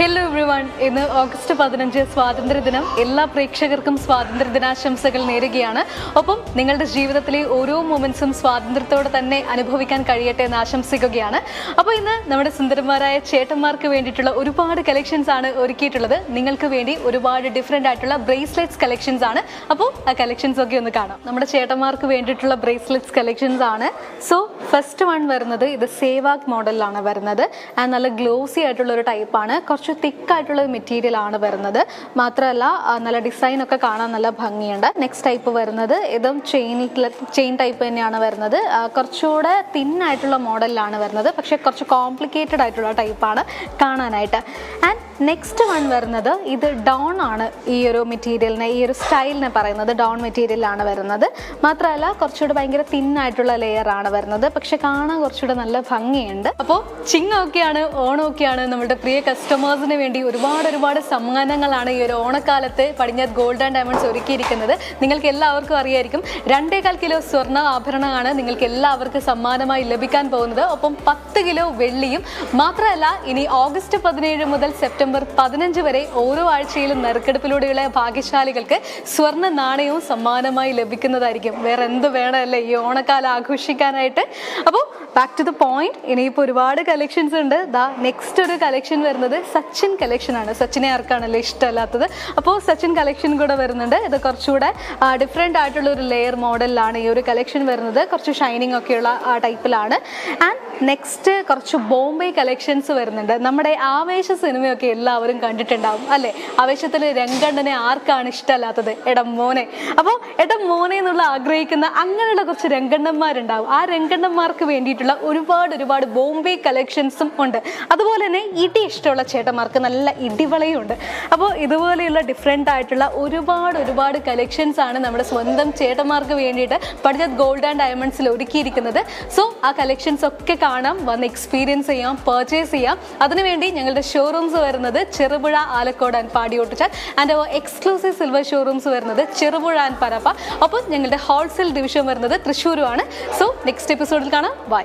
Hello everyone ഇന്ന് August പതിനഞ്ച് സ്വാതന്ത്ര്യദിനം എല്ലാ പ്രേക്ഷകർക്കും സ്വാതന്ത്ര്യ ദിനാശംസകൾ നേരുകയാണ്. ഒപ്പം നിങ്ങളുടെ ജീവിതത്തിലെ ഓരോ മൊമെന്റ്സും സ്വാതന്ത്ര്യത്തോടെ തന്നെ അനുഭവിക്കാൻ കഴിയട്ടെ എന്ന് ആശംസിക്കുകയാണ്. അപ്പോൾ ഇന്ന് നമ്മുടെ സുന്ദരന്മാരായ ചേട്ടന്മാർക്ക് വേണ്ടിയിട്ടുള്ള ഒരുപാട് കളക്ഷൻസ് ആണ് ഒരുക്കിയിട്ടുള്ളത്. നിങ്ങൾക്ക് വേണ്ടി ഒരുപാട് ഡിഫറെന്റ് ആയിട്ടുള്ള ബ്രേസ്ലെറ്റ്സ് കളക്ഷൻസ് ആണ്. അപ്പോൾ ആ കളക്ഷൻസ് ഒക്കെ ഒന്ന് കാണാം. നമ്മുടെ ചേട്ടന്മാർക്ക് വേണ്ടിയിട്ടുള്ള ബ്രേസ്ലെറ്റ്സ് കളക്ഷൻസ് ആണ്. സോ ഫസ്റ്റ് വൺ വരുന്നത് ഇത് സേവാഗ് മോഡലിലാണ് വരുന്നത്. ആൻഡ് നല്ല ഗ്ലോസി ആയിട്ടുള്ള ഒരു ടൈപ്പാണ് കുറച്ച് തിക്ക് ആയിട്ടുള്ള മെറ്റീരിയൽ ആണ് വരുന്നത്. മാത്രമല്ല നല്ല ഡിസൈൻ ഒക്കെ കാണാൻ നല്ല ഭംഗിയുണ്ട്. നെക്സ്റ്റ് ടൈപ്പ് വരുന്നത് ഇതും ചെയിൻ ചെയിൻ ടൈപ്പ് തന്നെയാണ് വരുന്നത്. കുറച്ചുകൂടെ തിൻ ആയിട്ടുള്ള മോഡലിലാണ് വരുന്നത്. പക്ഷേ കുറച്ച് കോംപ്ലിക്കേറ്റഡ് ആയിട്ടുള്ള ടൈപ്പാണ് കാണാനായിട്ട്. ആൻഡ് നെക്സ്റ്റ് വൺ വരുന്നത് ഇത് ഡോൺ ആണ് ഈ ഒരു മെറ്റീരിയലിനെ ഈ ഒരു സ്റ്റൈലിനെ പറയുന്നത്. ഡോൺ മെറ്റീരിയലാണ് വരുന്നത്. മാത്രമല്ല കുറച്ചുകൂടെ ഭയങ്കര തിൻ ആയിട്ടുള്ള ലെയർ ആണ് വരുന്നത്. പക്ഷെ കാണാൻ കുറച്ചുകൂടെ നല്ല ഭംഗിയുണ്ട്. അപ്പോൾ ചിങ് ഒക്കെയാണ് ഓണം ഒക്കെയാണ് നമ്മുടെ പ്രിയ കസ്റ്റമേഴ്സിന് വേണ്ടി ഒരുപാട് ഒരുപാട് സമ്മാനങ്ങളാണ് ഈ ഒരു ഓണക്കാലത്ത് പടിഞ്ഞാറ് ഗോൾഡ് ആൻഡ് ഡയമണ്ട്സ് ഒരുക്കിയിരിക്കുന്നത്. നിങ്ങൾക്ക് എല്ലാവർക്കും അറിയായിരിക്കും രണ്ടേകാൽ കിലോ സ്വർണ ആഭരണമാണ് നിങ്ങൾക്ക് എല്ലാവർക്കും സമ്മാനമായി ലഭിക്കാൻ പോകുന്നത്. ഒപ്പം പത്ത് കിലോ വെള്ളിയും. മാത്രമല്ല ഇനി ഓഗസ്റ്റ് പതിനേഴ് മുതൽ സെപ്റ്റംബർ പതിനഞ്ച് വരെ ഓരോ ആഴ്ചയിലും നറുക്കെടുപ്പിലൂടെയുള്ള ഭാഗ്യശാലികൾക്ക് സ്വർണ നാണയവും സമ്മാനമായി ലഭിക്കുന്നതായിരിക്കും. വേറെ എന്ത് വേണമല്ലേ ഈ ഓണക്കാലം ആഘോഷിക്കാനായിട്ട്? അപ്പോൾ ബാക്ക് ടു ദ പോയിന്റ് ഇനിയിപ്പോൾ ഒരുപാട് കളക്ഷൻസ് ഉണ്ട്. ദാ നെക്സ്റ്റ് ഒരു കളക്ഷൻ വരുന്നത് സച്ചിൻ കളക്ഷൻ ആണ്. സച്ചിനെ ആർക്കാണല്ലോ ഇഷ്ടമല്ലാത്തത്. അപ്പോൾ സച്ചിൻ കളക്ഷൻ കൂടെ വരുന്നുണ്ട്. ഇത് കുറച്ചുകൂടെ ഡിഫറെന്റ് ആയിട്ടുള്ള ഒരു ലെയർ മോഡലിലാണ് ഈ ഒരു കളക്ഷൻ വരുന്നത്. കുറച്ച് ഷൈനിങ് ഒക്കെയുള്ള ആ ടൈപ്പിലാണ് ആൻഡ് നെക്സ്റ്റ് കുറച്ച് ബോംബെ കളക്ഷൻസ് വരുന്നുണ്ട്. നമ്മുടെ ആവേശ സിനിമയൊക്കെ എല്ലാവരും കണ്ടിട്ടുണ്ടാവും അല്ലേ? ആവേശത്തിൽ രംഗണ്ണനെ ആർക്കാണ് ഇഷ്ടമല്ലാത്തത്? എടം മോനെ. അപ്പോൾ എടം മോനെ എന്നുള്ള ആഗ്രഹിക്കുന്ന അങ്ങനെയുള്ള കുറച്ച് രംഗണ്ണന്മാരുണ്ടാവും. ആ രംഗണ്ണന്മാർക്ക് വേണ്ടിയിട്ടുള്ള ഒരുപാട് ഒരുപാട് ബോംബെ കളക്ഷൻസും ഉണ്ട്. അതുപോലെ തന്നെ ഇടി ഇഷ്ടമുള്ള ചേട്ടന്മാർക്ക് നല്ല ഇടിവളയും ഉണ്ട് അപ്പോൾ ഇതുപോലെയുള്ള ഡിഫറെന്റ് ആയിട്ടുള്ള ഒരുപാട് ഒരുപാട് കളക്ഷൻസ് ആണ് നമ്മുടെ സ്വന്തം ചേട്ടന്മാർക്ക് വേണ്ടിയിട്ട് പഠിച്ചത് ഗോൾഡ് ആൻഡ് ഡയമണ്ട്സിൽ ഒരുക്കിയിരിക്കുന്നത്. സോ ആ കളക്ഷൻസ് ഒക്കെ കാണാം വന്ന് എക്സ്പീരിയൻസ് ചെയ്യാം പർച്ചേസ് ചെയ്യാം. അതിനുവേണ്ടി ഞങ്ങളുടെ ഷോറൂംസ് വരുന്നത് Cherupuzha Alakode and Padiyottuchal and our exclusive silver showrooms വരുന്നത് ചെറുപുഴ ആൻഡ് പരപ്പ. ഒപ്പം ഞങ്ങളുടെ ഹോൾസെയിൽ ഡിവിഷൻ വരുന്നത് തൃശ്ശൂരുമാണ് സോ നെക്സ്റ്റ് എപ്പിസോഡിൽ കാണാം. ബൈ